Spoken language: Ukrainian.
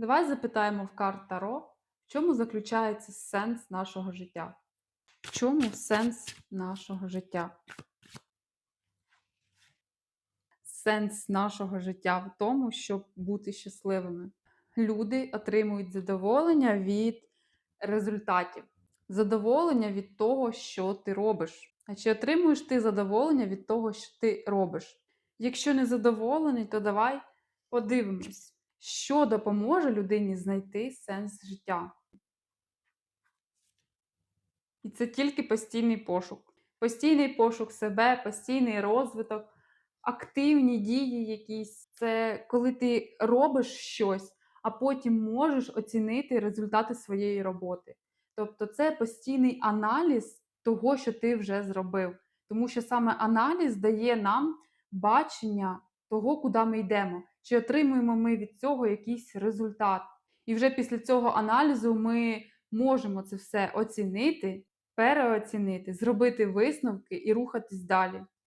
Давай запитаємо в карт Таро, в чому заключається сенс нашого життя? В чому сенс нашого життя? Сенс нашого життя в тому, щоб бути щасливими. Люди отримують задоволення від результатів, задоволення від того, що ти робиш. А чи отримуєш ти задоволення від того, що ти робиш? Якщо не задоволений, то давай подивимось, що допоможе людині знайти сенс життя. І це тільки постійний пошук. Постійний пошук себе, постійний розвиток, активні дії якісь. Це коли ти робиш щось, а потім можеш оцінити результати своєї роботи. Тобто це постійний аналіз того, що ти вже зробив. Тому що саме аналіз дає нам бачення того, куди ми йдемо, чи отримуємо ми від цього якийсь результат. І вже після цього аналізу ми можемо це все оцінити, переоцінити, зробити висновки і рухатись далі.